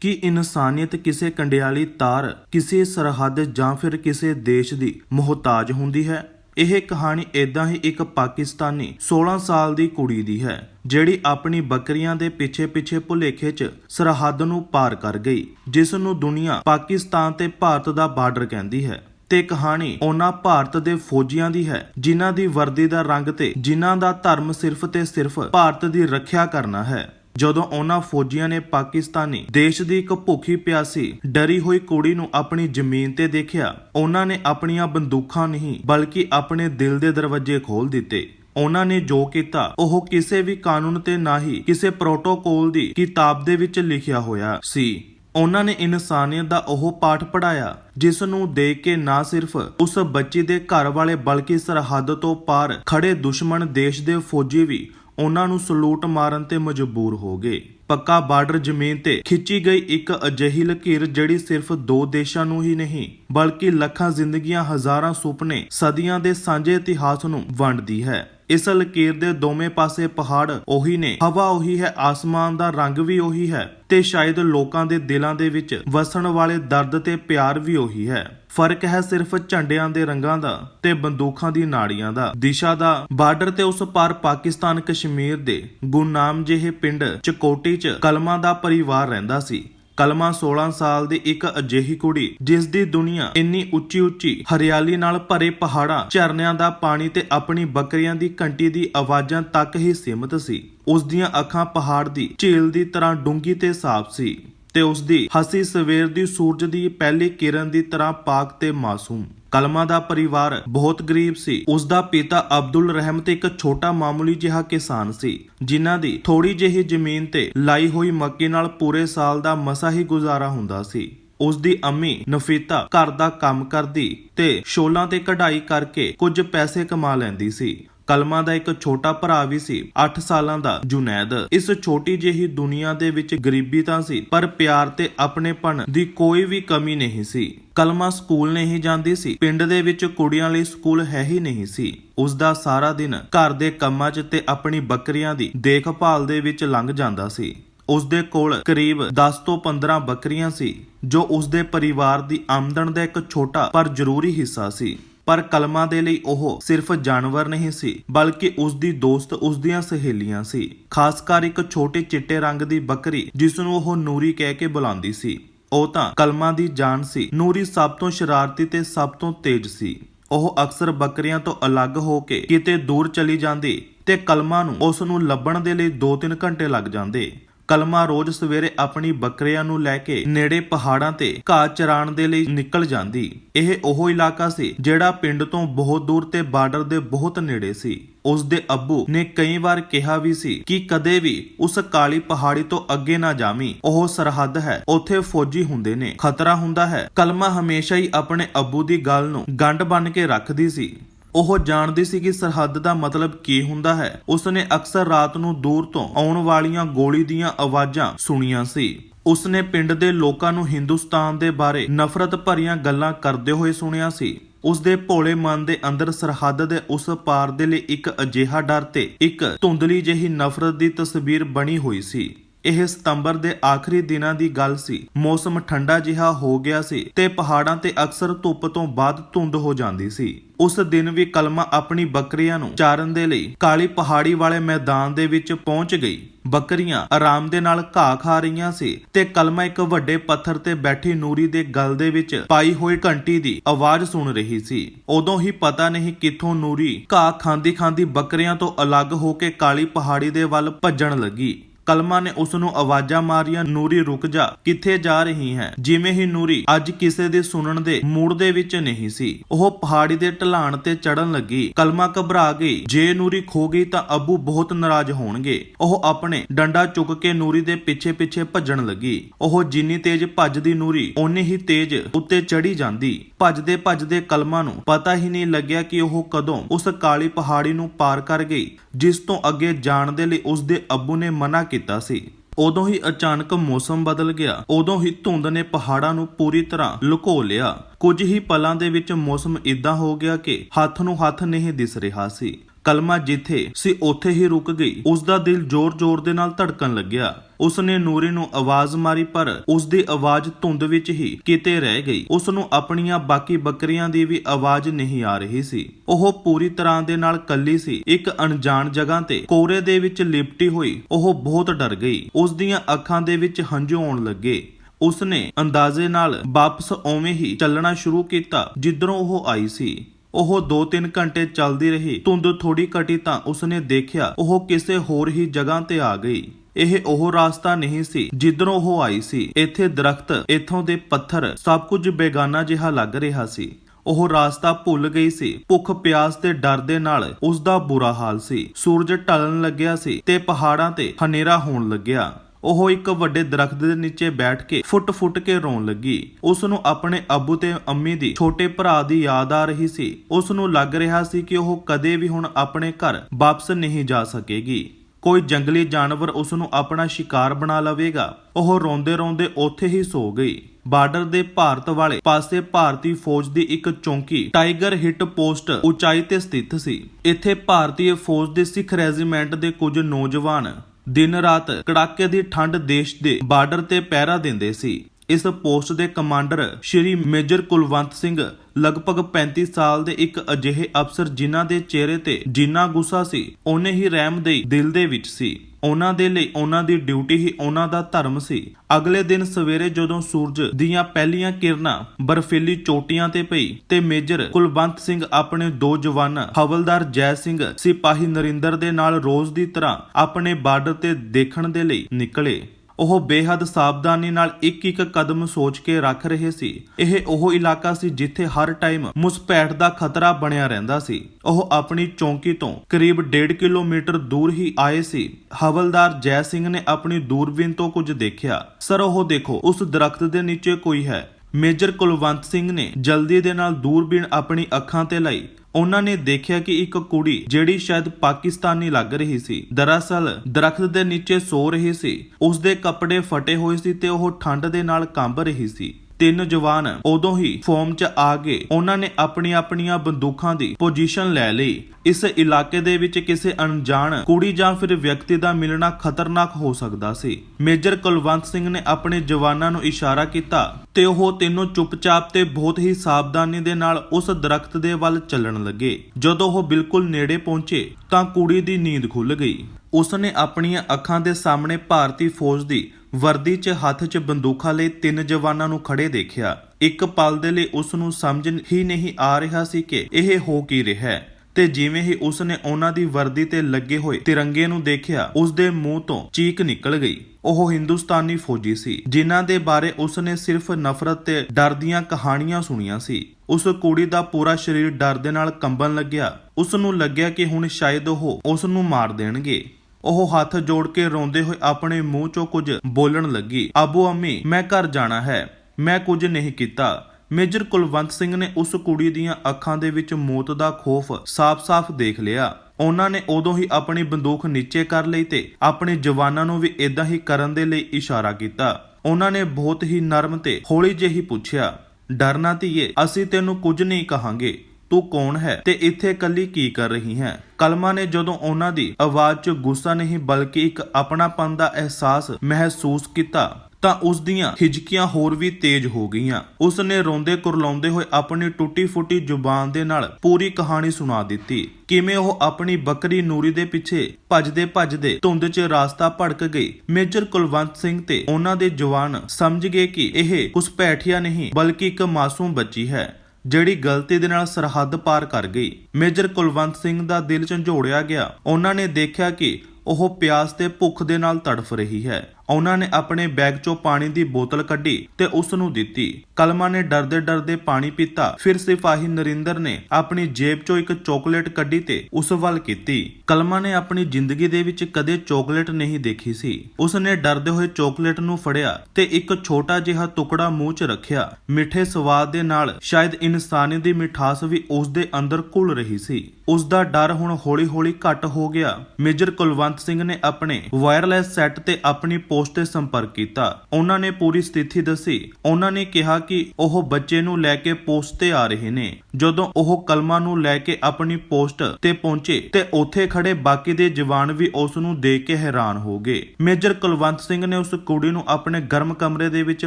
ਕਿ ਇਨਸਾਨੀਅਤ ਕਿਸੇ ਕੰਡਿਆਲੀ ਤਾਰ, ਕਿਸੇ ਸਰਹੱਦ ਜਾਂ ਫਿਰ ਕਿਸੇ ਦੇਸ਼ ਦੀ ਮੁਹਤਾਜ ਹੁੰਦੀ ਹੈ? ਇਹ ਕਹਾਣੀ ਇਦਾਂ ਹੀ ਇੱਕ ਪਾਕਿਸਤਾਨੀ 16 ਸਾਲ ਦੀ ਕੁੜੀ ਦੀ ਹੈ, ਜਿਹੜੀ ਆਪਣੀ ਬੱਕਰੀਆਂ ਦੇ ਪਿੱਛੇ-ਪਿੱਛੇ ਭੁਲੇਖੇ 'ਚ ਸਰਹੱਦ ਨੂੰ ਪਾਰ ਕਰ ਗਈ, ਜਿਸ ਨੂੰ ਦੁਨੀਆ ਪਾਕਿਸਤਾਨ ਤੇ ਭਾਰਤ ਦਾ ਬਾਰਡਰ ਕਹਿੰਦੀ ਹੈ। ਤੇ ਕਹਾਣੀ ਉਹਨਾਂ ਭਾਰਤ ਦੇ ਫੌਜੀਆਂ ਦੀ ਹੈ, ਜਿਨ੍ਹਾਂ ਦੀ ਵਰਦੀ ਦਾ ਰੰਗ ਤੇ ਜਿਨ੍ਹਾਂ ਦਾ ਧਰਮ ਸਿਰਫ ਤੇ ਸਿਰਫ ਭਾਰਤ ਦੀ ਰੱਖਿਆ ਕਰਨਾ ਹੈ। ਜਦੋਂ ਉਹਨਾਂ ਫੌਜੀਆਂ ਨੇ ਪਾਕਿਸਤਾਨੀ ਦੇਸ਼ ਦੀ ਇੱਕ ਭੁੱਖੀ ਪਿਆਸੀ ਡਰੀ ਹੋਈ ਕੁੜੀ ਨੂੰ ਆਪਣੀ ਜ਼ਮੀਨ ਤੇ ਦੇਖਿਆ, ਉਹਨਾਂ ਨੇ ਆਪਣੀਆਂ ਬੰਦੂਕਾਂ ਨਹੀਂ, ਬਲਕਿ ਆਪਣੇ ਦਿਲ ਦੇ ਦਰਵਾਜ਼ੇ ਖੋਲ ਦਿੱਤੇ। ਉਹਨਾਂ ਨੇ ਜੋ ਕੀਤਾ, ਉਹ ਕਿਸੇ ਵੀ ਕਾਨੂੰਨ ਤੇ ਨਾ ਹੀ ਕਿਸੇ ਪ੍ਰੋਟੋਕੋਲ ਦੀ ਕਿਤਾਬ ਦੇ ਵਿੱਚ ਲਿਖਿਆ ਹੋਇਆ ਸੀ। ਉਹਨਾਂ ਨੇ ਇਨਸਾਨੀਅਤ ਦਾ ਉਹ ਪਾਠ ਪੜਾਇਆ ਜਿਸ ਨੂੰ ਦੇਖ ਕੇ ਨਾ ਸਿਰਫ ਉਸ ਬੱਚੀ ਦੇ ਘਰ ਵਾਲੇ ਬਲਕਿ ਸਰਹੱਦ ਤੋਂ ਪਾਰ ਖੜੇ ਦੁਸ਼ਮਣ ਦੇਸ਼ ਦੇ ਫੌਜੀ ਵੀ ਉਹਨਾਂ ਨੂੰ ਸਲੂਟ ਮਾਰਨ ਤੇ ਮਜਬੂਰ ਹੋ ਗਏ। ਪੱਕਾ ਬਾਰਡਰ ਜ਼ਮੀਨ ਤੇ ਖਿੱਚੀ ਗਈ ਇੱਕ ਅਜਿਹੀ ਲਕੀਰ ਜਿਹੜੀ ਸਿਰਫ ਦੋ ਦੇਸ਼ਾਂ ਨੂੰ ਹੀ ਨਹੀਂ, ਬਲਕਿ ਲੱਖਾਂ ਜ਼ਿੰਦਗੀਆਂ ਹਜ਼ਾਰਾਂ ਸੁਪਨੇ ਸਦੀਆਂ ਦੇ ਸਾਂਝੇ ਇਤਿਹਾਸ ਨੂੰ ਵੰਡਦੀ ਹੈ। ਇਸ ਲਕੀਰ ਦੇ ਦੋਵੇਂ ਪਾਸੇ ਪਹਾੜ ਉਹੀ ਨੇ, ਹਵਾ ਉਹੀ ਹੈ, ਆਸਮਾਨ ਦਾ ਰੰਗ ਵੀ ਉਹੀ ਹੈ ਤੇ ਸ਼ਾਇਦ ਲੋਕਾਂ ਦੇ ਦਿਲਾਂ ਦੇ ਵਿੱਚ ਵਸਣ ਵਾਲੇ ਦਰਦ ਤੇ ਪਿਆਰ ਵੀ ਉਹੀ ਹੈ। ਫ਼ਰਕ ਹੈ ਸਿਰਫ ਝੰਡਿਆਂ ਦੇ ਰੰਗਾਂ ਦਾ ਤੇ ਬੰਦੂਕਾਂ ਦੀ ਨਾੜੀਆਂ ਦਾ। ਦਿਸ਼ਾ ਦਾ ਬਾਰਡਰ ਤੇ ਉਸ ਪਾਰ ਪਾਕਿਸਤਾਨ ਕਸ਼ਮੀਰ ਦੇ ਗੁਰਨਾਮ ਜਿਹੇ ਪਿੰਡ ਚਕੋਟੀ ਚ ਕਲਮਾ ਦਾ ਪਰਿਵਾਰ ਰਹਿੰਦਾ ਸੀ। ਕਲਮਾ 16 ਸਾਲ ਦੀ ਇੱਕ ਅਜਿਹੀ ਕੁੜੀ, ਜਿਸ ਦੀ ਦੁਨੀਆ ਇੰਨੀ ਉੱਚੀ ਉੱਚੀ ਹਰਿਆਲੀ ਨਾਲ ਭਰੇ ਪਹਾੜਾਂ, ਝਰਨਿਆਂ ਦਾ ਪਾਣੀ ਤੇ ਆਪਣੀ ਬੱਕਰੀਆਂ ਦੀ ਘੰਟੀ ਦੀ ਆਵਾਜ਼ਾਂ ਤੱਕ ਹੀ ਸੀਮਤ ਸੀ। ਉਸ ਦੀਆਂ ਅੱਖਾਂ ਪਹਾੜ ਦੀ ਝੀਲ ਦੀ ਤਰ੍ਹਾਂ ਡੂੰਗੀ ਤੇ ਸਾਫ਼ ਸੀ। ਤੇ ਉਸ ਦੀ ਹਸੀ ਸਵੇਰ ਦੀ ਸੂਰਜ ਦੀ ਪਹਿਲੀ ਕਿਰਨ ਦੀ ਤਰ੍ਹਾਂ ਪਾਕ ਤੇ ਮਾਸੂਮ। ਕਲਮਾ ਦਾ ਪਰਿਵਾਰ ਬਹੁਤ ਗਰੀਬ ਸੀ। ਉਸ ਦਾ ਪਿਤਾ ਅਬਦੁਲ ਰਹਿਮ ਤੇ ਇੱਕ ਛੋਟਾ ਮਾਮੂਲੀ ਜਿਹਾ ਕਿਸਾਨ ਸੀ, ਜਿਨ੍ਹਾਂ ਦੀ ਥੋੜੀ ਜਿਹੀ ਜ਼ਮੀਨ ਤੇ ਲਾਈ ਹੋਈ ਮੱਕੀ ਨਾਲ ਪੂਰੇ ਸਾਲ ਦਾ ਮਸਾ ਹੀ ਗੁਜ਼ਾਰਾ ਹੁੰਦਾ ਸੀ। ਉਸ ਦੀ ਅੰਮੀ ਨਫੀਤਾ ਘਰ ਦਾ ਕੰਮ ਕਰਦੀ ਤੇ ਸ਼ੋਲਾਂ ਤੇ ਕਢਾਈ ਕਰਕੇ ਕੁਝ ਪੈਸੇ ਕਮਾ ਲੈਂਦੀ ਸੀ। ਕਲਮਾ ਦਾ ਇੱਕ ਛੋਟਾ ਭਰਾ ਵੀ ਸੀ 8 ਸਾਲਾਂ ਦਾ ਜੁਨੈਦ। ਇਸ ਛੋਟੀ ਜਿਹੀ ਦੁਨੀਆ ਦੇ ਵਿੱਚ ਗਰੀਬੀ ਤਾਂ ਸੀ, ਪਰ ਪਿਆਰ ਤੇ ਆਪਣੇਪਣ ਦੀ ਕੋਈ ਵੀ ਕਮੀ ਨਹੀਂ ਸੀ। ਕਲਮਾ ਸਕੂਲ ਨਹੀਂ ਜਾਂਦੀ ਸੀ, ਪਿੰਡ ਦੇ ਵਿੱਚ ਕੁੜੀਆਂ ਲਈ ਸਕੂਲ ਹੈ ਹੀ ਨਹੀਂ ਸੀ। ਉਸ ਦਾ ਸਾਰਾ ਦਿਨ ਘਰ ਦੇ ਕੰਮਾਂ 'ਚ ਤੇ ਆਪਣੀ ਬੱਕਰੀਆਂ ਦੀ ਦੇਖਭਾਲ ਦੇ ਵਿੱਚ ਲੰਘ ਜਾਂਦਾ ਸੀ। ਉਸ ਦੇ ਕੋਲ ਕਰੀਬ 10 ਤੋਂ 15 ਬੱਕਰੀਆਂ ਸੀ, ਜੋ ਉਸ ਦੇ ਪਰਿਵਾਰ ਦੀ ਆਮਦਨ ਦਾ ਇੱਕ ਛੋਟਾ ਪਰ ਜ਼ਰੂਰੀ ਹਿੱਸਾ ਸੀ। ਪਰ ਕਲਮਾ ਦੇ ਲਈ ਉਹ ਸਿਰਫ ਜਾਨਵਰ ਨਹੀਂ ਸੀ, ਬਲਕਿ ਉਸ ਦੀ ਦੋਸਤ ਉਸ ਦੀਆਂ ਸਹੇਲੀਆਂ ਸੀ। ਖਾਸ ਕਰ ਇੱਕ ਛੋਟੇ ਚਿੱਟੇ ਰੰਗ ਦੀ ਬੱਕਰੀ ਜਿਸ ਨੂੰ ਉਹ ਨੂਰੀ ਕਹਿ ਕੇ ਬੁਲਾਉਂਦੀ ਸੀ। ਉਹ ਤਾਂ ਕਲਮਾ ਦੀ ਜਾਨ ਸੀ। ਨੂਰੀ ਸਭ ਤੋਂ ਸ਼ਰਾਰਤੀ ਤੇ ਸਭ ਤੋਂ ਤੇਜ਼ ਸੀ। ਉਹ ਅਕਸਰ ਬੱਕਰੀਆਂ ਤੋਂ ਅਲੱਗ ਹੋ ਕੇ ਕਿਤੇ ਦੂਰ ਚਲੀ ਜਾਂਦੀ ਤੇ ਕਲਮਾ ਨੂੰ ਉਸ ਨੂੰ ਲੱਭਣ ਦੇ ਲਈ 2-3 ਘੰਟੇ ਲੱਗ ਜਾਂਦੇ। ਕਲਮਾ ਰੋਜ਼ ਸਵੇਰੇ ਆਪਣੀ ਬੱਕਰੀਆਂ ਨੂੰ ਲੈ ਕੇ ਨੇੜੇ ਪਹਾੜਾਂ ਤੇ ਘਾਹ ਚਰਾਣ ਦੇ ਲਈ ਨਿਕਲ ਜਾਂਦੀ। ਇਹ ਉਹ ਇਲਾਕਾ ਸੀ ਜਿਹੜਾ ਪਿੰਡ ਤੋਂ ਬਹੁਤ ਦੂਰ ਤੇ ਬਾਰਡਰ ਦੇ ਬਹੁਤ ਨੇੜੇ ਸੀ। ਉਸ ਦੇ ਅੱਬੂ ਨੇ ਕਈ ਵਾਰ ਕਿਹਾ ਵੀ ਸੀ ਕਿ ਕਦੇ ਵੀ ਉਸ ਕਾਲੀ ਪਹਾੜੀ ਤੋਂ ਅੱਗੇ ਨਾ ਜਾਵੀਂ। ਉਹ ਸਰਹੱਦ ਹੈ, ਉੱਥੇ ਫੌਜੀ ਹੁੰਦੇ ਨੇ। ਖਤਰਾ ਹੁੰਦਾ ਹੈ, ਕਲਮਾ ਹਮੇਸ਼ਾ ਹੀ ਆਪਣੇ ਅੱਬੂ ਦੀ ਗੱਲ ਨੂੰ ਗੰਢ ਬਣ ਕੇ ਰੱਖਦੀ ਸੀ। ਉਹ ਜਾਣਦੀ ਸੀ ਕਿ ਸਰਹੱਦ ਦਾ ਮਤਲਬ ਕੀ ਹੁੰਦਾ ਹੈ। ਉਸਨੇ ਅਕਸਰ ਰਾਤ ਨੂੰ ਦੂਰ ਤੋਂ ਆਉਣ ਵਾਲੀਆਂ ਗੋਲੀ ਦੀਆਂ ਆਵਾਜ਼ਾਂ ਸੁਣੀਆਂ ਸੀ। ਉਸਨੇ ਪਿੰਡ ਦੇ ਲੋਕਾਂ ਨੂੰ ਹਿੰਦੁਸਤਾਨ ਦੇ ਬਾਰੇ ਨਫ਼ਰਤ ਭਰੀਆਂ ਗੱਲਾਂ ਕਰਦੇ ਹੋਏ ਸੁਣਿਆ ਸੀ। ਉਸ ਦੇ ਭੋਲੇ ਮਨ ਦੇ ਅੰਦਰ ਸਰਹੱਦ ਦੇ ਉਸ ਪਾਰ ਦੇ ਲਈ ਇੱਕ ਅਜਿਹਾ ਡਰ ਤੇ ਇੱਕ ਧੁੰਦਲੀ ਜਿਹੀ ਨਫ਼ਰਤ ਦੀ ਤਸਵੀਰ ਬਣੀ ਹੋਈ ਸੀ। ਇਹ ਸਤੰਬਰ ਦੇ ਆਖਰੀ ਦਿਨਾਂ ਦੀ ਗੱਲ ਸੀ। ਮੌਸਮ ਠੰਡਾ ਜਿਹਾ ਹੋ ਗਿਆ ਸੀ ਤੇ ਪਹਾੜਾਂ ਤੇ ਅਕਸਰ ਧੁੱਪ ਤੋਂ ਬਾਅਦ ਧੁੰਦ ਹੋ ਜਾਂਦੀ ਸੀ। ਉਸ ਦਿਨ ਵੀ ਕਲਮਾ ਆਪਣੀ ਬੱਕਰੀਆਂ ਨੂੰ ਚਾਰਨ ਦੇ ਲਈ ਕਾਲੀ ਪਹਾੜੀ ਵਾਲੇ ਮੈਦਾਨ ਦੇ ਵਿੱਚ ਪਹੁੰਚ ਗਈ। ਬੱਕਰੀਆਂ ਆਰਾਮ ਦੇ ਨਾਲ ਘਾਹ ਖਾ ਰਹੀਆਂ ਸੀ ਤੇ ਕਲਮਾ ਇੱਕ ਵੱਡੇ ਪੱਥਰ ਤੇ ਬੈਠੀ ਨੂਰੀ ਦੇ ਗਲ ਦੇ ਵਿੱਚ ਪਾਈ ਹੋਈ ਘੰਟੀ ਦੀ ਆਵਾਜ਼ ਸੁਣ ਰਹੀ ਸੀ। ਉਦੋਂ ਹੀ ਪਤਾ ਨਹੀਂ ਕਿੱਥੋਂ ਨੂਰੀ ਘਾਹ ਖਾਂਦੀ ਖਾਂਦੀ ਬੱਕਰੀਆਂ ਤੋਂ ਅਲੱਗ ਹੋ ਕੇ ਕਾਲੀ ਪਹਾੜੀ ਦੇ ਵੱਲ ਭੱਜਣ ਲੱਗੀ। ਕਲਮਾ ਨੇ ਉਸ ਨੂੰ ਆਵਾਜ਼ਾਂ ਮਾਰੀਆਂ, ਨੂਰੀ ਰੁਕ ਜਾ, ਕਿੱਥੇ ਜਾ ਰਹੀ ਹੈ? ਜਿਵੇਂ ਹੀ ਨੂਰੀ ਅੱਜ ਕਿਸੇ ਦੇ ਸੁਣਨ ਦੇ ਮੂਡ ਦੇ ਵਿੱਚ ਨਹੀਂ ਸੀ, ਉਹ ਪਹਾੜੀ ਦੇ ਢਲਾਣ ਤੇ ਚੜਨ ਲੱਗੀ। ਕਲਮਾ ਘਬਰਾ ਗਈ। ਜੇ ਨੂਰੀ ਖੋ ਗਈ ਤਾਂ ਅੱਬੂ ਬਹੁਤ ਨਾਰਾਜ਼ ਹੋਣਗੇ। ਉਹ ਆਪਣੇ ਡੰਡਾ ਚੁੱਕ ਕੇ ਨੂਰੀ ਦੇ ਪਿੱਛੇ ਪਿੱਛੇ ਭੱਜਣ ਲੱਗੀ। ਉਹ ਜਿੰਨੀ ਤੇਜ਼ ਭੱਜਦੀ ਨੂਰੀ, ਓਨੀ ਹੀ ਤੇਜ਼ ਉੱਤੇ ਚੜੀ ਜਾਂਦੀ। ਭੱਜਦੇ ਭੱਜਦੇ ਕਲਮਾ ਨੂੰ ਪਤਾ ਹੀ ਨਹੀਂ ਲੱਗਿਆ ਕਿ ਉਹ ਕਦੋਂ ਉਸ ਕਾਲੀ ਪਹਾੜੀ ਨੂੰ ਪਾਰ ਕਰ ਗਈ। ਜਿਸ ਤੋਂ ਅੱਗੇ ਜਾਣ ਦੇ ਲਈ ਉਸ ਦੇ ਅੱਬੂ ਨੇ ਮਨਾ ਕੀਤਾ ਸੀ। ਉਦੋਂ ਹੀ ਅਚਾਨਕ ਮੌਸਮ ਬਦਲ ਗਿਆ। ਉਦੋਂ ਹੀ ਧੁੰਦ ਨੇ ਪਹਾੜਾਂ ਨੂੰ ਪੂਰੀ ਤਰ੍ਹਾਂ ਲੁਕੋ ਲਿਆ। ਕੁਝ ਹੀ ਪਲਾਂ ਦੇ ਵਿੱਚ ਮੌਸਮ ਇਦਾਂ ਹੋ ਗਿਆ ਕਿ ਹੱਥ ਨੂੰ ਹੱਥ ਨਹੀਂ ਦਿਸ ਰਿਹਾ ਸੀ। ਕਲਮਾ ਜਿੱਥੇ ਸੀ ਉੱਥੇ ਹੀ ਰੁਕ ਗਈ। ਉਸ ਦਾ ਦਿਲ ਜ਼ੋਰ-ਜ਼ੋਰ ਦੇ ਨਾਲ ਧੜਕਣ ਲੱਗਿਆ। ਉਸ ਨੇ ਨੂਰੀ ਨੂੰ ਆਵਾਜ਼ ਮਾਰੀ, ਪਰ ਉਸ ਦੀ ਆਵਾਜ਼ ਧੁੰਦ ਵਿੱਚ ਹੀ ਕਿਤੇ ਰਹਿ ਗਈ। ਉਸ ਨੂੰ ਆਪਣੀਆਂ ਬਾਕੀ ਬੱਕਰੀਆਂ ਦੀ ਵੀ ਆਵਾਜ਼ ਨਹੀਂ ਆ ਰਹੀ ਸੀ। ਉਹ ਪੂਰੀ ਤਰ੍ਹਾਂ ਦੇ ਨਾਲ ਕੱਲੀ ਸੀ। ਇੱਕ ਅਣਜਾਣ ਜਗ੍ਹਾ ਤੇ ਕੋਰੇ ਦੇ ਵਿੱਚ ਲਿਪਟੀ ਹੋਈ, ਉਹ ਬਹੁਤ ਡਰ ਗਈ। ਉਸ ਦੀਆਂ ਅੱਖਾਂ ਦੇ ਵਿੱਚ ਹੰਝੂ ਆਉਣ ਲੱਗੇ। ਉਸਨੇ ਅੰਦਾਜ਼ੇ ਨਾਲ ਵਾਪਸ ਉਵੇਂ ਹੀ ਚੱਲਣਾ ਸ਼ੁਰੂ ਕੀਤਾ, ਜਿੱਧਰੋਂ ਉਹ ਆਈ ਸੀ। ਉਹ 2-3 ਘੰਟੇ ਚੱਲਦੀ ਰਹੀ। ਧੁੰਦ ਥੋੜੀ ਘਟੀ ਤਾਂ ਉਸਨੇ ਦੇਖਿਆ ਉਹ ਕਿਸੇ ਹੋਰ ਹੀ ਜਗ੍ਹਾ ਤੇ ਆ ਗਈ। ਇਹ ਉਹ ਰਾਸਤਾ ਨਹੀਂ ਸੀ ਜਿੱਧਰੋਂ ਉਹ ਆਈ ਸੀ। ਇੱਥੇ ਦਰਖਤ, ਇੱਥੋਂ ਦੇ ਪੱਥਰ, ਸਭ ਕੁਝ ਬੇਗਾਨਾ ਜਿਹਾ ਲੱਗ ਰਿਹਾ ਸੀ। ਉਹ ਰਾਸਤਾ ਭੁੱਲ ਗਈ ਸੀ। ਭੁੱਖ ਪਿਆਸ ਤੇ ਡਰ ਦੇ ਨਾਲ ਉਸ ਦਾ ਬੁਰਾ ਹਾਲ ਸੀ। ਸੂਰਜ ਢਲਣ ਲੱਗਿਆ ਸੀ ਤੇ ਪਹਾੜਾਂ ਤੇ ਹਨੇਰਾ ਹੋਣ ਲੱਗਿਆ। ਉਹ ਇੱਕ ਵੱਡੇ ਦਰਖਤ ਦੇ ਨੀਚੇ ਬੈਠ ਕੇ ਫੁੱਟ-ਫੁੱਟ ਕੇ ਰੋਣ ਲੱਗੀ। ਉਸ ਨੂੰ ਆਪਣੇ ਅੱਬੂ ਤੇ ਅੰਮੀ ਦੀ ਛੋਟੇ ਭਰਾ ਦੀ ਯਾਦ ਆ ਰਹੀ ਸੀ। ਉਸ ਨੂੰ ਲੱਗ ਰਿਹਾ ਸੀ ਕਿ ਉਹ ਕਦੇ ਵੀ ਹੁਣ ਆਪਣੇ ਘਰ ਵਾਪਸ ਨਹੀਂ ਜਾ ਸਕੇਗੀ। ਕੋਈ ਜੰਗਲੀ ਜਾਨਵਰ ਉਸ ਨੂੰ ਆਪਣਾ ਸ਼ਿਕਾਰ ਬਣਾ ਲਵੇਗਾ। ਉਹ ਰੋਂਦੇ-ਰੋਂਦੇ ਉੱਥੇ ਹੀ ਸੋ ਗਈ। ਬਾਰਡਰ ਦੇ ਭਾਰਤ ਵਾਲੇ ਪਾਸੇ ਭਾਰਤੀ ਫੌਜ ਦੀ ਇੱਕ ਚੌਂਕੀ ਟਾਈਗਰ ਹਿੱਟ ਪੋਸਟ ਉਚਾਈ ਤੇ ਸਥਿਤ ਸੀ। ਇੱਥੇ ਭਾਰਤੀ ਫੌਜ ਦੇ ਸਿੱਖ ਰੈਜੀਮੈਂਟ ਦੇ ਕੁਝ ਨੌਜਵਾਨ ਦਿਨ ਰਾਤ ਕੜਾਕੇ ਦੀ ਠੰਡ ਦੇਸ਼ ਦੇ ਬਾਰਡਰ ਤੇ ਪਹਿਰਾ ਦਿੰਦੇ ਸੀ। ਇਸ ਪੋਸਟ ਦੇ ਕਮਾਂਡਰ ਸ਼੍ਰੀ ਮੇਜਰ ਕੁਲਵੰਤ ਸਿੰਘ ਲਗਭਗ 35 ਸਾਲ ਦੇ ਇੱਕ ਅਜਿਹੇ ਅਫਸਰ ਜਿਨ੍ਹਾਂ ਦੇ ਚਿਹਰੇ ਤੇ ਜਿੰਨਾ ਗੁੱਸਾ ਸੀ ਓਨੇ ਹੀ ਰਹਿਮ ਦੇ ਦਿਲ ਦੇ ਵਿੱਚ ਸੀ। ਉਹਨਾਂ ਦੇ ਲਈ ਉਹਨਾਂ ਦੀ ਡਿਊਟੀ ਹੀ ਉਹਨਾਂ ਦਾ ਧਰਮ ਸੀ। ਅਗਲੇ ਦਿਨ ਸਵੇਰੇ ਜਦੋਂ ਸੂਰਜ ਦੀਆਂ ਪਹਿਲੀਆਂ ਕਿਰਨਾਂ ਬਰਫੀਲੀ ਚੋਟੀਆਂ ਤੇ ਪਈ ਤੇ ਮੇਜਰ ਕੁਲਵੰਤ ਸਿੰਘ ਆਪਣੇ ਦੋ ਜਵਾਨ ਹਵਲਦਾਰ ਜੈ ਸਿੰਘ, ਸਿਪਾਹੀ ਨਰਿੰਦਰ ਦੇ ਨਾਲ ਰੋਜ਼ ਦੀ ਤਰ੍ਹਾਂ ਆਪਣੇ ਬਾਰਡਰ ਤੇ ਦੇਖਣ ਦੇ ਲਈ ਨਿਕਲੇ। ਉਹ ਬੇਹੱਦ ਸਾਵਧਾਨੀ ਨਾਲ ਇੱਕ ਇੱਕ ਕਦਮ ਸੋਚ ਕੇ ਰੱਖ ਰਹੇ ਸੀ। ਇਹ ਉਹ ਇਲਾਕਾ ਸੀ ਜਿੱਥੇ ਹਰ ਟਾਈਮ ਮੁਸਪੈਠ ਦਾ ਖਤਰਾ ਬਣਿਆ ਰਹਿੰਦਾ ਸੀ। ਉਹ ਆਪਣੀ ਚੌਂਕੀ ਤੋਂ ਕਰੀਬ 1.5 ਕਿਲੋਮੀਟਰ ਦੂਰ ਹੀ ਆਏ ਸੀ। ਹਵਲਦਾਰ ਜੈ ਸਿੰਘ ਨੇ ਆਪਣੀ ਦੂਰਬੀਨ ਤੋਂ ਕੁਝ ਦੇਖਿਆ। ਸਰ, ਉਹ ਦੇਖੋ, ਉਸ ਦਰਖਤ ਦੇ ਨੀਚੇ ਕੋਈ ਹੈ। ਮੇਜਰ ਕੁਲਵੰਤ ਸਿੰਘ ਨੇ ਜਲਦੀ ਦੇ ਨਾਲ ਦੂਰਬੀਨ ਆਪਣੀ ਅੱਖਾਂ ਤੇ ਲਾਈ। ਉਹਨਾਂ ਨੇ ਦੇਖਿਆ ਕਿ ਇੱਕ ਕੁੜੀ ਜਿਹੜੀ ਸ਼ਾਇਦ ਪਾਕਿਸਤਾਨੀ ਲੱਗ ਰਹੀ ਸੀ, ਦਰਅਸਲ ਦਰਖਤ ਦੇ ਨੀਚੇ ਸੋ ਰਹੀ ਸੀ ਉਸ ਦੇ ਕੱਪੜੇ ਫਟੇ ਹੋਏ ਸੀ ਤੇ ਉਹ ਠੰਡ ਦੇ ਨਾਲ ਕੰਬ ਰਹੀ ਸੀ। ਤਿੰਨ ਜਵਾਨ ਉਦੋਂ ਹੀ ਫੋਮ 'ਚ ਆ ਗਏ। ਉਹਨਾਂ ਨੇ ਆਪਣੀ ਆਪਣੀਆਂ ਬੰਦੂਕਾਂ ਦੀ ਪੋਜੀਸ਼ਨ ਲੈ ਲਈ। ਇਸ ਇਲਾਕੇ ਦੇ ਵਿੱਚ ਕਿਸੇ ਅਣਜਾਣ ਕੁੜੀ ਜਾਂ ਫਿਰ ਵਿਅਕਤੀ ਦਾ ਮਿਲਣਾ ਖਤਰਨਾਕ ਹੋ ਸਕਦਾ ਸੀ। ਮੇਜਰ ਕੁਲਵੰਤ ਸਿੰਘ ਨੇ ਆਪਣੇ ਜਵਾਨਾਂ ਨੂੰ ਇਸ਼ਾਰਾ ਕੀਤਾ ਤੇ ਉਹ ਤਿੰਨੋਂ ਚੁੱਪਚਾਪ ਤੇ ਬਹੁਤ ਹੀ ਸਾਵਧਾਨੀ ਦੇ ਨਾਲ ਉਸ ਦਰਖਤ ਦੇ ਵੱਲ ਚੱਲਣ ਲੱਗੇ। ਜਦੋਂ ਉਹ ਬਿਲਕੁਲ ਨੇੜੇ ਪਹੁੰਚੇ ਤਾਂ ਕੁੜੀ ਦੀ ਨੀਂਦ ਖੁੱਲ ਗਈ। ਉਸਨੇ ਆਪਣੀਆਂ ਅੱਖਾਂ ਦੇ ਸਾਹਮਣੇ ਭਾਰਤੀ ਫੌਜ ਦੀ ਵਰਦੀ 'ਚ ਹੱਥ 'ਚ ਬੰਦੂਕਾਂ ਲਈ ਤਿੰਨ ਜਵਾਨਾਂ ਨੂੰ ਖੜੇ ਦੇਖਿਆ। ਇੱਕ ਪਲ ਦੇ ਲਈ ਉਸ ਨੂੰ ਸਮਝ ਹੀ ਨਹੀਂ ਆ ਰਿਹਾ ਸੀ ਕਿ ਇਹ ਹੋ ਕੀ ਰਿਹਾ ਹੈ। ਤੇ ਜਿਵੇਂ ਹੀ ਉਸਨੇ ਉਹਨਾਂ ਦੀ ਵਰਦੀ ਤੇ ਲੱਗੇ ਹੋਏ ਤਿਰੰਗੇ ਨੂੰ ਦੇਖਿਆ, ਉਸ ਦੇ ਮੂੰਹ ਤੋਂ ਚੀਕ ਨਿਕਲ ਗਈ। ਉਹ ਹਿੰਦੁਸਤਾਨੀ ਫੌਜੀ ਸੀ, ਜਿਨ੍ਹਾਂ ਦੇ ਬਾਰੇ ਉਸਨੇ ਸਿਰਫ ਨਫ਼ਰਤ ਤੇ ਡਰ ਦੀਆਂ ਕਹਾਣੀਆਂ ਸੁਣੀਆਂ ਸੀ। ਉਸ ਕੁੜੀ ਦਾ ਪੂਰਾ ਸਰੀਰ ਡਰ ਦੇ ਨਾਲ ਕੰਬਣ ਲੱਗਿਆ। ਉਸ ਨੂੰ ਲੱਗਿਆ ਕਿ ਹੁਣ ਸ਼ਾਇਦ ਉਹ ਉਸ ਨੂੰ ਮਾਰ ਦੇਣਗੇ। ਉਹ ਹੱਥ ਜੋੜ ਕੇ ਰੋਂਦੇ ਹੋਏ ਆਪਣੇ ਮੂੰਹ ਚੋਂ ਕੁਝ ਬੋਲਣ ਲੱਗੀ। ਆਬੂ ਅੰਮੀ, ਮੈਂ ਘਰ ਜਾਣਾ ਹੈ। ਮੈਂ ਕੁਝ ਨਹੀਂ ਕੀਤਾ। ਮੇਜਰ ਕੁਲਵੰਤ ਸਿੰਘ ਨੇ ਉਸ ਕੁੜੀ ਦੀਆਂ ਅੱਖਾਂ ਦੇ ਵਿੱਚ ਮੌਤ ਦਾ ਖੋਫ ਸਾਫ਼-ਸਾਫ਼ ਦੇਖ ਲਿਆ। ਉਹਨਾਂ ਨੇ ਉਦੋਂ ਹੀ ਆਪਣੀ ਬੰਦੂਕ ਨੀਚੇ ਕਰ ਲਈ ਤੇ ਆਪਣੇ ਜਵਾਨਾਂ ਨੂੰ ਵੀ ਇਦਾਂ ਹੀ ਕਰਨ ਦੇ ਲਈ ਇਸ਼ਾਰਾ ਕੀਤਾ। ਉਹਨਾਂ ਨੇ ਬਹੁਤ ਹੀ ਨਰਮ ਤੇ ਹੌਲੀ ਜਿਹੀ ਪੁੱਛਿਆ, ਡਰਨਾ ਧੀਏ, ਅਸੀਂ ਤੈਨੂੰ ਕੁਝ ਨਹੀਂ ਕਹਾਂਗੇ। ਤੂੰ ਕੌਣ ਹੈ ਤੇ ਇੱਥੇ ਕੱਲੀ ਕੀ ਕਰ ਰਹੀ ਹੈ? ਕਲਮਾ ਨੇ ਜਦੋਂ ਉਹਨਾਂ ਦੀ ਆਵਾਜ਼ 'ਚ ਗੁੱਸਾ ਨਹੀਂ ਬਲਕਿ ਇੱਕ ਆਪਣਾਪਨ ਦਾ ਅਹਿਸਾਸ ਮਹਿਸੂਸ ਕੀਤਾ, ਤਾਂ ਉਸ ਦੀਆਂ ਹਿਜਕੀਆਂ ਹੋਰ ਵੀ ਤੇਜ਼ ਹੋ ਗਈਆਂ। ਉਸ ਨੇ ਰੋਂਦੇ ਕੁਰਲਾਉਂਦੇ ਹੋਏ ਆਪਣੀ ਟੁੱਟੀ ਫੁੱਟੀ ਜ਼ੁਬਾਨ ਦੇ ਨਾਲ ਪੂਰੀ ਕਹਾਣੀ ਸੁਣਾ ਦਿੱਤੀ। ਕਿਵੇਂ ਉਹ ਆਪਣੀ ਬੱਕਰੀ ਨੂਰੀ ਦੇ ਪਿੱਛੇ ਭੱਜਦੇ ਭੱਜਦੇ ਧੁੰਦ 'ਚ ਰਾਸਤਾ ਭੜਕ ਗਈ। ਮੇਜਰ ਕੁਲਵੰਤ ਸਿੰਘ ਤੇ ਉਹਨਾਂ ਦੇ ਜਵਾਨ ਸਮਝ ਗਏ ਕਿ ਇਹ ਕੁਸਪੈਠੀਆ ਨਹੀਂ, ਬਲਕਿ ਇੱਕ ਮਾਸੂਮ ਬੱਚੀ ਹੈ। ਜਿਹੜੀ ਗਲਤੀ ਦੇ ਨਾਲ ਸਰਹੱਦ ਪਾਰ ਕਰ ਗਈ। ਮੇਜਰ ਕੁਲਵੰਤ ਸਿੰਘ ਦਾ ਦਿਲ ਝੰਜੋੜਿਆ ਗਿਆ। ਉਹਨਾਂ ਨੇ ਦੇਖਿਆ ਕਿ ਉਹ ਪਿਆਸ ਤੇ ਭੁੱਖ ਦੇ ਨਾਲ ਤੜਫ ਰਹੀ ਹੈ। ਉਹਨਾਂ ਨੇ ਆਪਣੇ ਬੈਗ 'ਚੋਂ ਪਾਣੀ ਦੀ ਬੋਤਲ ਕੱਢੀ ਤੇ ਉਸ ਨੂੰ ਦਿੱਤੀ। ਕਲਮਾ ਨੇ ਡਰਦੇ ਡਰਦੇ ਪਾਣੀ ਪੀਤਾ। ਫਿਰ ਸਿਪਾਹੀ ਨਰਿੰਦਰ ਨੇ ਆਪਣੀ ਜੇਬ 'ਚੋਂ ਇੱਕ ਚਾਕਲੇਟ ਕੱਢੀ ਤੇ ਉਸ ਵੱਲ ਕੀਤੀ। ਕਲਮਾ ਨੇ ਆਪਣੀ ਜ਼ਿੰਦਗੀ ਦੇ ਵਿੱਚ ਕਦੇ ਚਾਕਲੇਟ ਨਹੀਂ ਦੇਖੀ ਸੀ। ਉਸ ਨੇ ਡਰਦੇ ਹੋਏ ਚਾਕਲੇਟ ਨੂੰ ਫੜਿਆ ਤੇ ਇੱਕ ਛੋਟਾ ਜਿਹਾ ਟੁਕੜਾ ਮੂੰਹ 'ਚ ਰੱਖਿਆ। ਮਿੱਠੇ ਸਵਾਦ ਦੇ ਨਾਲ ਸ਼ਾਇਦ ਇਨਸਾਨੀ ਦੀ ਮਿਠਾਸ ਵੀ ਉਸ ਦੇ ਅੰਦਰ ਘੁਲ ਰਹੀ ਸੀ। ਉਸ ਦਾ ਡਰ ਹੁਣ ਹੌਲੀ-ਹੌਲੀ ਘਟ ਹੋ ਗਿਆ। ਮੇਜਰ ਕੁਲਵੰਤ ਸਿੰਘ ਨੇ ਆਪਣੇ ਵਾਇਰਲੈਸ ਸੈੱਟ ਤੇ ਆਪਣੀ ਪੋਸਟ ਤੇ ਸੰਪਰਕ ਕੀਤਾ। ਉਹਨਾਂ ਨੇ ਪੂਰੀ ਸਥਿਤੀ ਦੱਸੀ। ਉਹਨਾਂ ਨੇ ਕਿਹਾ ਕਿ ਉਹ ਬੱਚੇ ਨੂੰ ਲੈ ਕੇ ਪੋਸਟ ਤੇ ਆ ਰਹੇ ਨੇ। ਜਦੋਂ ਉਹ ਕਲਮਾ ਨੂੰ ਲੈ ਕੇ ਆਪਣੀ ਪੋਸਟ ਤੇ ਪਹੁੰਚੇ ਤੇ ਉੱਥੇ ਖੜੇ ਬਾਕੀ ਦੇ ਜਵਾਨ ਵੀ ਉਸ ਨੂੰ ਦੇਖ ਕੇ ਹੈਰਾਨ ਹੋ ਗਏ। ਮੇਜਰ ਕੁਲਵੰਤ ਸਿੰਘ ਨੇ ਉਸ ਕੁੜੀ ਨੂੰ ਆਪਣੇ ਗਰਮ ਕਮਰੇ ਦੇ ਵਿੱਚ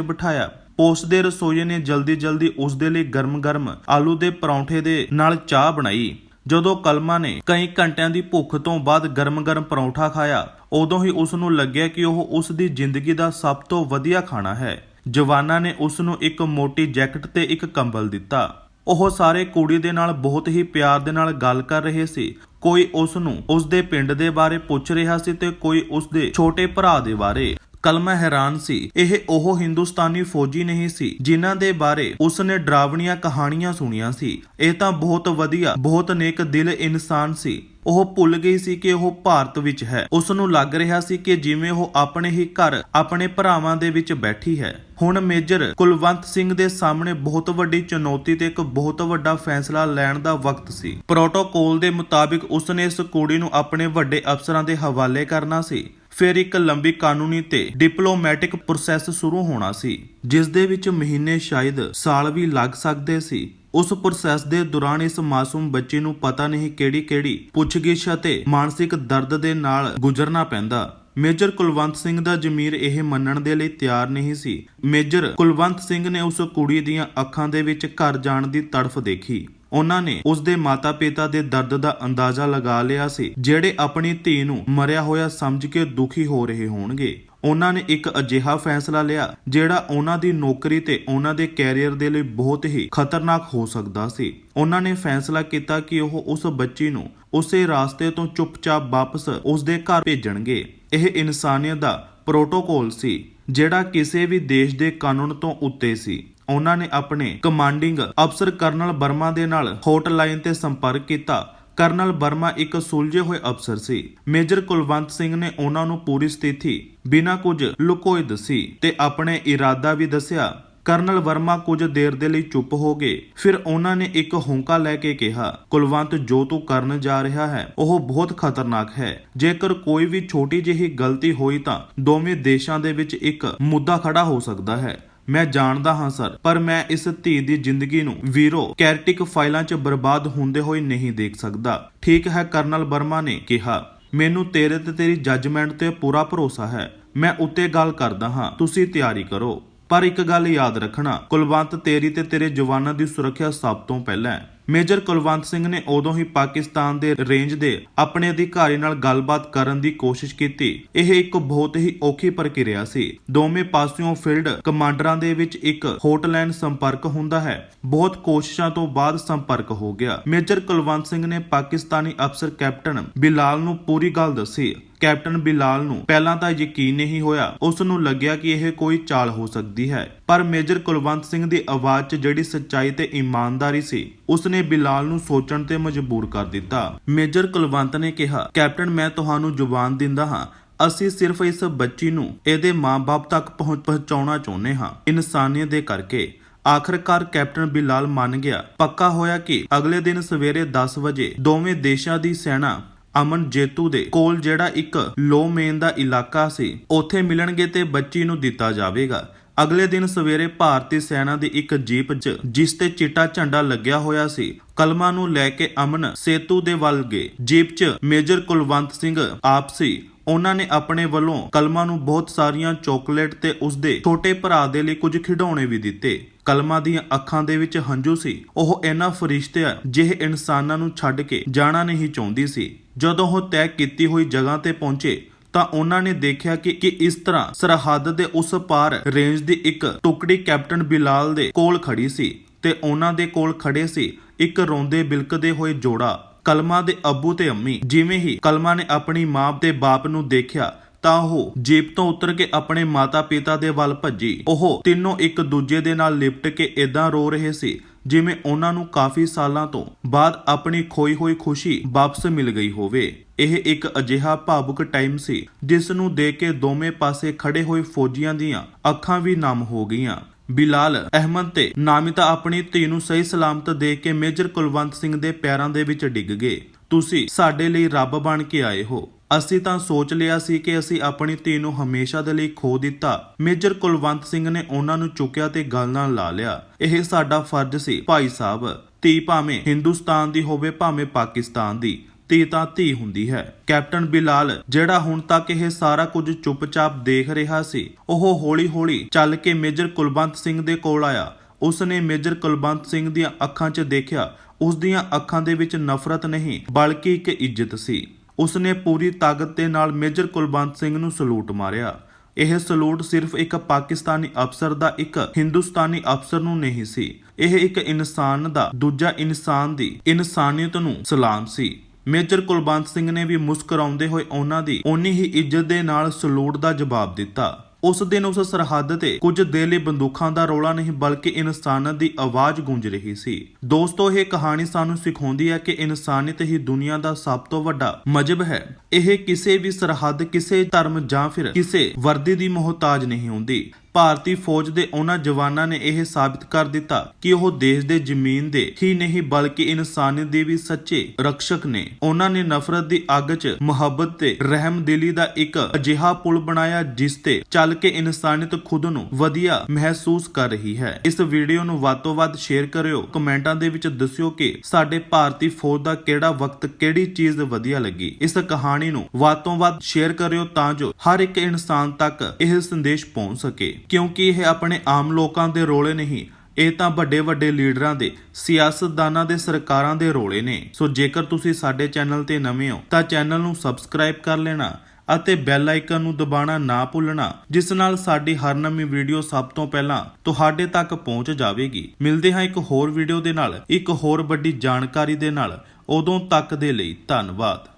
ਬਿਠਾਇਆ। ਪੋਸਟ ਦੇ ਰਸੋਈਏ ਨੇ ਜਲਦੀ ਜਲਦੀ ਉਸ ਦੇ ਲਈ ਗਰਮ-ਗਰਮ ਆਲੂ ਦੇ ਪਰੌਂਠੇ ਦੇ ਨਾਲ ਚਾਹ ਬਣਾਈ। ਜਦੋਂ ਕਲਮਾ ਨੇ ਕਈ ਘੰਟਿਆਂ ਦੀ ਭੁੱਖ ਤੋਂ ਬਾਅਦ ਗਰਮ-ਗਰਮ ਪਰੌਂਠਾ ਖਾਇਆ, ਉਦੋਂ ਹੀ ਉਸ ਨੂੰ ਲੱਗਿਆ ਕਿ ਉਹ ਉਸ ਦੀ ਜ਼ਿੰਦਗੀ ਦਾ ਸਭ ਤੋਂ ਵਧੀਆ ਖਾਣਾ ਹੈ। ਜਵਾਨਾਂ ਨੇ ਉਸ ਨੂੰ ਇੱਕ ਮੋਟੀ ਜੈਕਟ ਤੇ ਇੱਕ ਕੰਬਲ ਦਿੱਤਾ। ਉਹ ਸਾਰੇ ਕੁੜੀ ਦੇ ਨਾਲ ਬਹੁਤ ਹੀ ਪਿਆਰ ਦੇ ਨਾਲ ਗੱਲ ਕਰ ਰਹੇ ਸੀ। ਕੋਈ ਉਸ ਨੂੰ ਉਸ ਦੇ ਪਿੰਡ ਦੇ ਬਾਰੇ ਪੁੱਛ ਰਿਹਾ ਸੀ ਤੇ ਕੋਈ ਉਸ ਦੇ ਛੋਟੇ ਭਰਾ ਦੇ ਬਾਰੇ। ਕਲਮਾ ਹੈਰਾਨ ਸੀ। ਇਹ ਉਹ ਹਿੰਦੁਸਤਾਨੀ ਫੌਜੀ ਨਹੀਂ ਸੀ, ਜਿਨ੍ਹਾਂ ਦੇ ਬਾਰੇ ਉਸਨੇ ਡਰਾਵਣੀਆਂ ਕਹਾਣੀਆਂ ਸੁਣੀਆਂ ਸੀ। ਇਹ ਤਾਂ ਬਹੁਤ ਵਧੀਆ, ਬਹੁਤ ਨੇਕ ਦਿਲ ਇਨਸਾਨ ਸੀ। ਉਹ ਭੁੱਲ ਗਈ ਸੀ ਕਿ ਉਹ ਭਾਰਤ ਵਿੱਚ ਹੈ। ਉਸ ਨੂੰ ਲੱਗ ਰਿਹਾ ਸੀ ਕਿ ਜਿਵੇਂ ਉਹ ਆਪਣੇ ਹੀ ਘਰ, ਆਪਣੇ ਭਰਾਵਾਂ ਦੇ ਵਿੱਚ ਬੈਠੀ ਹੈ। ਹੁਣ ਮੇਜਰ ਕੁਲਵੰਤ ਸਿੰਘ ਦੇ ਸਾਹਮਣੇ ਬਹੁਤ ਵੱਡੀ ਚੁਣੌਤੀ ਤੇ ਇੱਕ ਬਹੁਤ ਵੱਡਾ ਫੈਸਲਾ ਲੈਣ ਦਾ ਵਕਤ ਸੀ। ਪ੍ਰੋਟੋਕੋਲ ਦੇ ਮੁਤਾਬਿਕ ਉਸਨੇ ਇਸ ਕੁੜੀ ਨੂੰ ਆਪਣੇ ਵੱਡੇ ਅਫਸਰਾਂ ਦੇ ਹਵਾਲੇ ਕਰਨਾ ਸੀ। ਫਿਰ ਇੱਕ ਲੰਬੀ ਕਾਨੂੰਨੀ ਤੇ ਡਿਪਲੋਮੈਟਿਕ ਪ੍ਰੋਸੈਸ ਸ਼ੁਰੂ ਹੋਣਾ ਸੀ ਜਿਸ ਦੇ ਵਿੱਚ ਮਹੀਨੇ ਸ਼ਾਇਦ ਸਾਲ ਵੀ ਲੱਗ ਸਕਦੇ ਸੀ। ਉਸ ਪ੍ਰੋਸੈਸ ਦੇ ਦੌਰਾਨ ਇਸ ਮਾਸੂਮ ਬੱਚੇ ਨੂੰ ਪਤਾ ਨਹੀਂ ਕਿਹੜੀ-ਕਿਹੜੀ ਪੁੱਛਗਿੱਛ ਅਤੇ ਮਾਨਸਿਕ ਦਰਦ ਦੇ ਨਾਲ ਗੁਜ਼ਰਨਾ ਪੈਂਦਾ। ਮੇਜਰ ਕੁਲਵੰਤ ਸਿੰਘ ਦਾ ਜ਼ਮੀਰ ਇਹ ਮੰਨਣ ਦੇ ਲਈ ਤਿਆਰ ਨਹੀਂ ਸੀ। ਮੇਜਰ ਕੁਲਵੰਤ ਸਿੰਘ ਨੇ ਉਸ ਕੁੜੀ ਦੀਆਂ ਅੱਖਾਂ ਦੇ ਵਿੱਚ ਘਰ ਜਾਣ ਦੀ ਤੜਫ ਦੇਖੀ। ਉਹਨਾਂ ਨੇ ਉਸ ਦੇ ਮਾਤਾ-ਪਿਤਾ ਦੇ ਦਰਦ ਦਾ ਅੰਦਾਜ਼ਾ ਲਗਾ ਲਿਆ ਸੀ, ਜਿਹੜੇ ਆਪਣੀ ਧੀ ਨੂੰ ਮਰਿਆ ਹੋਇਆ ਸਮਝ ਕੇ ਦੁਖੀ ਹੋ ਰਹੇ ਹੋਣਗੇ। ਉਹਨਾਂ ਨੇ ਇੱਕ ਅਜਿਹਾ ਫੈਸਲਾ ਲਿਆ, ਜਿਹੜਾ ਉਹਨਾਂ ਦੀ ਨੌਕਰੀ ਤੇ ਉਹਨਾਂ ਦੇ ਕੈਰੀਅਰ ਦੇ ਲਈ ਬਹੁਤ ਹੀ ਖਤਰਨਾਕ ਹੋ ਸਕਦਾ ਸੀ। ਉਹਨਾਂ ਨੇ ਫੈਸਲਾ ਕੀਤਾ ਕਿ ਉਹ ਉਸ ਬੱਚੀ ਨੂੰ ਉਸੇ ਰਾਸਤੇ ਤੋਂ ਚੁੱਪਚਾਪ ਵਾਪਸ ਉਸ ਦੇ ਘਰ ਭੇਜਣਗੇ। ਇਹ ਇਨਸਾਨੀਅਤ ਦਾ ਪ੍ਰੋਟੋਕੋਲ ਸੀ, ਜਿਹੜਾ ਕਿਸੇ ਵੀ ਦੇਸ਼ ਦੇ ਕਾਨੂੰਨ ਤੋਂ ਉੱਤੇ ਸੀ। ਉਹਨਾਂ ਨੇ ਆਪਣੇ ਕਮਾਂਡਿੰਗ ਅਫਸਰ ਕਰਨਲ ਬਰਮਾ ਦੇ ਨਾਲ ਹੌਟਲਾਈਨ ਤੇ ਸੰਪਰਕ ਕੀਤਾ। ਕਰਨਲ ਬਰਮਾ ਇੱਕ ਸੁਲਝੇ ਹੋਏ ਅਫਸਰ ਸੀ। ਮੇਜਰ ਕੁਲਵੰਤ ਸਿੰਘ ਨੇ ਉਹਨਾਂ ਨੂੰ ਪੂਰੀ ਸਥਿਤੀ ਬਿਨਾਂ ਕੁਝ ਲੁਕੋਏ ਦੱਸੀ ਤੇ ਆਪਣੇ ਇਰਾਦਾ ਵੀ ਦੱਸਿਆ, ਕਰਨਲ ਵਰਮਾ ਕੁਝ ਦੇਰ ਦੇ ਲਈ ਚੁੱਪ ਹੋ ਗਏ। ਫਿਰ ਉਹਨਾਂ ਨੇ ਇੱਕ ਹੌਂਕਾ ਲੈ ਕੇ ਕਿਹਾ, ਕੁਲਵੰਤ, ਜੋ ਤੂੰ ਕਰਨ ਜਾ ਰਿਹਾ ਹੈ, ਉਹ ਬਹੁਤ ਖਤਰਨਾਕ ਹੈ। ਜੇਕਰ ਕੋਈ ਵੀ ਛੋਟੀ ਜਿਹੀ ਗਲਤੀ ਹੋਈ ਤਾਂ ਦੋਵੇਂ ਦੇਸ਼ਾਂ ਦੇ ਵਿੱਚ ਇੱਕ ਮੁੱਦਾ ਖੜਾ ਹੋ ਸਕਦਾ ਹੈ। ਮੈਂ ਜਾਣਦਾ ਹਾਂ, ਸਰ। ਪਰ ਮੈਂ ਇਸ ਧੀ ਦੀ ਜ਼ਿੰਦਗੀ ਨੂੰ ਵੀਰੋ ਕੈਰਟਿਕ ਫਾਈਲਾਂ 'ਚ ਬਰਬਾਦ ਹੁੰਦੇ ਹੋਏ ਨਹੀਂ ਦੇਖ ਸਕਦਾ। ਠੀਕ ਹੈ, ਕਰਨਲ ਬਰਮਾ ਨੇ ਕਿਹਾ, ਮੈਨੂੰ ਤੇਰੇ ਤੇ ਤੇਰੀ ਜੱਜਮੈਂਟ ਤੇ ਪੂਰਾ ਭਰੋਸਾ ਹੈ। ਮੈਂ ਉੱਤੇ ਗੱਲ ਕਰਦਾ ਹਾਂ। ਤੁਸੀਂ ਤਿਆਰੀ ਕਰੋ। ਪਰ ਇੱਕ ਗੱਲ ਯਾਦ ਰੱਖਣਾ, ਕੁਲਵੰਤ ਤੇਰੀ ਤੇ ਤੇਰੇ ਜਵਾਨਾਂ ਦੀ ਸੁਰੱਖਿਆ ਸਭ ਤੋਂ ਪਹਿਲਾਂ ਹੈ। ਮੇਜਰ ਕੁਲਵੰਤ ਸਿੰਘ ਨੇ ਉਦੋਂ ਹੀ ਪਾਕਿਸਤਾਨ ਦੇ ਰੇਂਜ ਦੇ ਆਪਣੇ ਅਧਿਕਾਰੀ ਨਾਲ ਗੱਲਬਾਤ ਕਰਨ ਦੀ ਕੋਸ਼ਿਸ਼ ਕੀਤੀ। ਇਹ ਇੱਕ ਬਹੁਤ ਹੀ ਔਖੀ ਪ੍ਰਕਿਰਿਆ ਸੀ। ਦੋਵੇਂ ਪਾਸਿਓਂ ਫੀਲਡ ਕਮਾਂਡਰਾਂ ਦੇ ਵਿੱਚ ਇੱਕ ਹੌਟਲਾਈਨ ਸੰਪਰਕ ਹੁੰਦਾ ਹੈ। ਬਹੁਤ ਕੋਸ਼ਿਸ਼ਾਂ ਤੋਂ ਬਾਅਦ ਸੰਪਰਕ ਹੋ ਗਿਆ। ਮੇਜਰ ਕੁਲਵੰਤ ਸਿੰਘ ਨੇ ਪਾਕਿਸਤਾਨੀ ਅਫਸਰ ਕੈਪਟਨ ਬਿਲਾਲ ਨੂੰ ਪੂਰੀ ਗੱਲ ਦੱਸੀ। ਕੈਪਟਨ ਬਿਲਾਲ ਨੂੰ ਪਹਿਲਾਂ ਤਾਂ ਯਕੀਨ ਨਹੀਂ ਹੋਇਆ। ਉਸ ਨੂੰ ਲੱਗਿਆ ਕਿ ਇਹ ਕੋਈ ਚਾਲ ਹੋ ਸਕਦੀ ਹੈ। ਪਰ ਮੇਜਰ ਕੁਲਵੰਤ ਸਿੰਘ ਦੀ ਆਵਾਜ਼ 'ਚ ਜਿਹੜੀ ਸੱਚਾਈ ਤੇ ਇਮਾਨਦਾਰੀ ਸੀ ਉਸਨੇ ਬਿਲਾਲ ਨੂੰ ਸੋਚਣ ਤੇ ਮਜਬੂਰ ਕਰ ਦਿੱਤਾ। ਮੇਜਰ ਕੁਲਵੰਤ ਨੇ ਕਿਹਾ, ਕੈਪਟਨ, ਮੈਂ ਤੁਹਾਨੂੰ ਜ਼ੁਬਾਨ ਦਿੰਦਾ ਹਾਂ। ਅਸੀਂ ਸਿਰਫ ਇਸ ਬੱਚੀ ਨੂੰ ਇਹਦੇ ਮਾਂ-ਬਾਪ ਤੱਕ ਪਹੁੰਚ ਪਹੁੰਚਾਉਣਾ ਚਾਹੁੰਦੇ ਹਾਂ। ਇਨਸਾਨੀਅਤ ਦੇ ਕਰਕੇ। ਆਖਰਕਾਰ ਕੈਪਟਨ ਬਿਲਾਲ ਮੰਨ ਗਿਆ। ਪੱਕਾ ਹੋਇਆ ਕਿ ਅਗਲੇ ਦਿਨ ਸਵੇਰੇ 10 ਵਜੇ ਦੋਵੇਂ ਦੇਸ਼ਾਂ ਦੀ ਸੈਨਾ ਅਮਨ ਜੇਤੂ ਦੇ ਕੋਲ ਜਿਹੜਾ ਇੱਕ ਲੋ ਮੇਨ ਦਾ ਇਲਾਕਾ ਸੀ, ਉੱਥੇ ਮਿਲਣਗੇ ਤੇ ਬੱਚੀ ਨੂੰ ਦਿੱਤਾ ਜਾਵੇਗਾ। ਅਗਲੇ ਦਿਨ ਸਵੇਰੇ ਭਾਰਤੀ ਸੈਨਾ ਦੀ ਇੱਕ ਜੀਪ 'ਚ ਜਿਸ ਤੇ ਚਿੱਟਾ ਝੰਡਾ ਲੱਗਿਆ ਹੋਇਆ ਸੀ, ਕਲਮਾ ਨੂੰ ਲੈ ਕੇ ਅਮਨ ਸੇਤੂ ਦੇ ਵੱਲ ਗਏ। ਜੀਪ 'ਚ ਮੇਜਰ ਕੁਲਵੰਤ ਸਿੰਘ ਆਪ ਸੀ ਉਹਨਾਂ ਨੇ ਆਪਣੇ ਵੱਲੋਂ ਕਲਮਾ ਨੂੰ ਬਹੁਤ ਸਾਰੀਆਂ ਚਾਕਲੇਟ ਤੇ ਉਸਦੇ ਛੋਟੇ ਭਰਾ ਦੇ ਲਈ ਕੁਝ ਖਿਡੌਣੇ ਵੀ ਦਿੱਤੇ। ਕਲਮਾ ਦੀਆਂ ਅੱਖਾਂ ਦੇ ਵਿੱਚ ਹੰਝੂ ਸੀ। ਉਹ ਇਹਨਾਂ ਫਰਿਸ਼ਤਿਆਂ ਜਿਹੇ ਇਨਸਾਨਾਂ ਨੂੰ ਛੱਡ ਕੇ ਜਾਣਾ ਨਹੀਂ ਚਾਹੁੰਦੀ ਸੀ। ਜਦੋਂ ਉਹ ਤੈਅ ਕੀਤੀ ਹੋਈ ਜਗ੍ਹਾ ਤੇ ਪਹੁੰਚੇ, ਤਾਂ ਉਹਨਾਂ ਨੇ ਦੇਖਿਆ ਕਿ ਕਿ ਇਸ ਤਰ੍ਹਾਂ ਸਰਹੱਦ ਦੇ ਉਸ ਪਾਰ ਰੇਂਜ ਦੀ ਇੱਕ ਟੁਕੜੀ ਕੈਪਟਨ ਬਿਲਾਲ ਦੇ ਕੋਲ ਖੜੀ ਸੀ ਤੇ ਉਹਨਾਂ ਦੇ ਕੋਲ ਖੜੇ ਸੀ ਇੱਕ ਰੋਂਦੇ ਬਿਲਕਦੇ ਹੋਏ ਜੋੜਾ। ਕਲਮਾ ਦੇ ਅੱਬੂ ਤੇ ਅੰਮੀ। ਜਿਵੇਂ ਹੀ ਕਲਮਾ ਨੇ ਆਪਣੀ ਮਾਂ ਤੇ ਬਾਪ ਨੂੰ ਦੇਖਿਆ, ਤਾਂ ਉਹ ਜੀਪ ਤੋਂ ਉਤਰ ਕੇ ਆਪਣੇ ਮਾਤਾ-ਪਿਤਾ ਦੇ ਵੱਲ ਭੱਜੀ। ਉਹ ਤਿੰਨੋਂ ਇੱਕ ਦੂਜੇ ਦੇ ਨਾਲ ਲਿਪਟ ਕੇ ਇਦਾਂ ਰੋ ਰਹੇ ਸੀ, ਜਿਵੇਂ ਉਹਨਾਂ ਨੂੰ ਕਾਫੀ ਸਾਲਾਂ ਤੋਂ ਬਾਅਦ ਆਪਣੀ ਖੋਈ ਹੋਈ ਖੁਸ਼ੀ ਵਾਪਸ ਮਿਲ ਗਈ ਹੋਵੇ। ਇਹ ਇੱਕ ਅਜਿਹਾ ਭਾਵੁਕ ਟਾਈਮ ਸੀ, ਜਿਸ ਨੂੰ ਦੇਖ ਕੇ ਦੋਵੇਂ ਪਾਸੇ ਖੜੇ ਹੋਏ ਫੌਜੀਆਂ ਦੀਆਂ ਅੱਖਾਂ ਵੀ ਨਮ ਹੋ ਗਈਆਂ। ਬਿਲਾਲ ਅਹਿਮਦ ਤੇ ਨਾਮਿਤਾ ਆਪਣੀ ਧੀ ਨੂੰ ਸਹੀ ਸਲਾਮਤ ਦੇਖ ਕੇ ਮੇਜਰ ਕੁਲਵੰਤ ਸਿੰਘ ਦੇ ਪੈਰਾਂ ਦੇ ਵਿੱਚ ਡਿੱਗ ਗਏ। ਤੁਸੀਂ ਸਾਡੇ ਲਈ ਰੱਬ ਬਣ ਕੇ ਆਏ ਹੋ। ਅਸੀਂ ਤਾਂ ਸੋਚ ਲਿਆ ਸੀ ਕਿ ਅਸੀਂ ਆਪਣੀ ਧੀ ਨੂੰ ਹਮੇਸ਼ਾ ਦੇ ਲਈ ਖੋ ਦਿੱਤਾ। ਮੇਜਰ ਕੁਲਵੰਤ ਸਿੰਘ ਨੇ ਉਹਨਾਂ ਨੂੰ ਚੁੱਕਿਆ ਤੇ ਗੱਲ ਨਾਲ ਲਾ ਲਿਆ। ਇਹ ਸਾਡਾ ਫਰਜ਼ ਸੀ, ਭਾਈ ਸਾਹਿਬ। ਧੀ ਭਾਵੇਂ ਹਿੰਦੁਸਤਾਨ ਦੀ ਹੋਵੇ, ਭਾਵੇਂ ਪਾਕਿਸਤਾਨ ਦੀ। ਧੀ ਤਾਂ ਧੀ ਹੁੰਦੀ ਹੈ। ਕੈਪਟਨ ਬਿਲਾਲ, ਜਿਹੜਾ ਹੁਣ ਤੱਕ ਇਹ ਸਾਰਾ ਕੁਝ ਚੁੱਪਚਾਪ ਦੇਖ ਰਿਹਾ ਸੀ, ਉਹ ਹੌਲੀ-ਹੌਲੀ ਚੱਲ ਕੇ ਮੇਜਰ ਕੁਲਵੰਤ ਸਿੰਘ ਦੇ ਕੋਲ ਆਇਆ। ਉਸ ਨੇ ਮੇਜਰ ਕੁਲਵੰਤ ਸਿੰਘ ਦੀਆਂ ਅੱਖਾਂ 'ਚ ਦੇਖਿਆ। ਉਸ ਦੀਆਂ ਅੱਖਾਂ ਦੇ ਵਿੱਚ ਨਫ਼ਰਤ ਨਹੀਂ, ਬਲਕਿ ਇੱਕ ਇੱਜ਼ਤ ਸੀ। ਉਸ ਨੇ ਪੂਰੀ ਤਾਕਤ ਦੇ ਨਾਲ ਮੇਜਰ ਕੁਲਵੰਤ ਸਿੰਘ ਨੂੰ ਸਲੂਟ ਮਾਰਿਆ। ਇਹ ਸਲੂਟ ਸਿਰਫ ਇੱਕ ਪਾਕਿਸਤਾਨੀ ਅਫਸਰ ਦਾ ਇੱਕ ਹਿੰਦੁਸਤਾਨੀ ਅਫਸਰ ਨੂੰ ਨਹੀਂ ਸੀ। ਇਹ ਇੱਕ ਇਨਸਾਨ ਦਾ ਦੂਜਾ ਇਨਸਾਨ ਦੀ ਇਨਸਾਨੀਅਤ ਨੂੰ ਸਲਾਮ ਸੀ। ਮੇਜਰ ਕੁਲਵੰਤ ਸਿੰਘ ਨੇ ਵੀ ਮੁਸਕਰਾਉਂਦੇ ਹੋਏ ਉਹਨਾਂ ਦੀ ਓਨੀ ਹੀ ਇੱਜ਼ਤ ਦੇ ਨਾਲ ਸਲੂਟ ਦਾ ਜਵਾਬ ਦਿੱਤਾ। ਉਸ ਦਿਨ ਉਸ ਸਰਹੱਦ ਤੇ ਕੁਝ ਦੇਰ ਬੰਦੂਕਾਂ ਦਾ ਰੌਲਾ ਨਹੀਂ ਬਲਕਿ ਇਨਸਾਨੀਅਤ ਦੀ ਆਵਾਜ਼ ਗੂੰਜ ਰਹੀ ਸੀ। ਦੋਸਤੋ, ਇਹ ਕਹਾਣੀ ਸਾਨੂੰ ਸਿਖਾਉਂਦੀ ਹੈ ਕਿ ਇਨਸਾਨੀਅਤ ਹੀ ਦੁਨੀਆ ਦਾ ਸਭ ਤੋਂ ਵੱਡਾ ਮਜਬ ਹੈ। ਇਹ ਕਿਸੇ ਵੀ ਸਰਹੱਦ, ਕਿਸੇ ਧਰਮ ਜਾਂ ਫਿਰ ਕਿਸੇ ਵਰਦੀ ਦੀ ਮੁਹਤਾਜ ਨਹੀਂ ਹੁੰਦੀ। ਭਾਰਤੀ ਫੌਜ ਦੇ ਉਹਨਾਂ ਜਵਾਨਾਂ ਨੇ ਇਹ ਸਾਬਿਤ ਕਰ ਦਿੱਤਾ ਕਿ ਉਹ ਦੇਸ਼ ਦੇ ਜ਼ਮੀਨ ਦੇ ਹੀ ਨਹੀਂ ਬਲਕਿ ਇਨਸਾਨੀਅਤ ਦੇ ਵੀ ਸੱਚੇ ਰਕਸ਼ਕ ਨੇ। ਉਹਨਾਂ ਨੇ ਨਫ਼ਰਤ ਦੀ ਅੱਗ 'ਚ ਮੁਹੱਬਤ ਤੇ ਰਹਿਮਦਿਲੀ ਦਾ ਇੱਕ ਅਜਿਹਾ ਪੁਲ ਬਣਾਇਆ ਜਿਸ ਤੇ ਚੱਲ ਕੇ ਇਨਸਾਨੀਅਤ ਖੁਦ ਨੂੰ ਵਧੀਆ ਮਹਿਸੂਸ ਕਰ ਰਹੀ ਹੈ। ਇਸ ਵੀਡੀਓ ਨੂੰ ਵੱਧ ਤੋਂ ਵੱਧ ਸ਼ੇਅਰ ਕਰਿਓ। ਕਮੈਂਟਾਂ ਦੇ ਵਿੱਚ ਦੱਸਿਓ ਕਿ ਸਾਡੇ ਭਾਰਤੀ ਫੌਜ ਦਾ ਕਿਹੜਾ ਵਕਤ ਕਿਹੜੀ ਚੀਜ਼ ਵਧੀਆ ਲੱਗੀ। ਇਸ ਕਹਾਣੀ ਨੂੰ ਵੱਧ ਤੋਂ ਵੱਧ ਸ਼ੇਅਰ ਕਰਿਓ ਤਾਂ ਜੋ ਹਰ ਇੱਕ ਇਨਸਾਨ ਤੱਕ ਇਹ ਸੰਦੇਸ਼ ਪਹੁੰਚ ਸਕੇ। ਕਿਉਂਕਿ ਇਹ ਆਪਣੇ ਆਮ ਲੋਕਾਂ ਦੇ ਰੋਲੇ ਨਹੀਂ, ਇਹ ਤਾਂ ਵੱਡੇ ਵੱਡੇ ਲੀਡਰਾਂ ਦੇ, ਸਿਆਸਤਦਾਨਾਂ ਦੇ ਸਰਕਾਰਾਂ ਦੇ ਰੋਲੇ ਨੇ। ਸੋ ਜੇਕਰ ਤੁਸੀਂ ਸਾਡੇ ਚੈਨਲ ਤੇ ਨਵੇਂ ਹੋ, ਤਾਂ ਚੈਨਲ ਨੂੰ ਸਬਸਕ੍ਰਾਈਬ ਕਰ ਲੈਣਾ ਅਤੇ ਬੈਲ ਆਈਕਨ ਨੂੰ ਦਬਾਉਣਾ ਨਾ ਭੁੱਲਣਾ, ਜਿਸ ਨਾਲ ਸਾਡੀ ਹਰ ਨਵੀਂ ਵੀਡੀਓ ਸਭ ਤੋਂ ਪਹਿਲਾਂ ਤੁਹਾਡੇ ਤੱਕ ਪਹੁੰਚ ਜਾਵੇਗੀ। ਮਿਲਦੇ ਹਾਂ ਇੱਕ ਹੋਰ ਵੀਡੀਓ ਦੇ ਨਾਲ, ਇੱਕ ਹੋਰ ਵੱਡੀ ਜਾਣਕਾਰੀ ਦੇ ਨਾਲ। ਉਦੋਂ ਤੱਕ ਦੇ ਲਈ ਧੰਨਵਾਦ।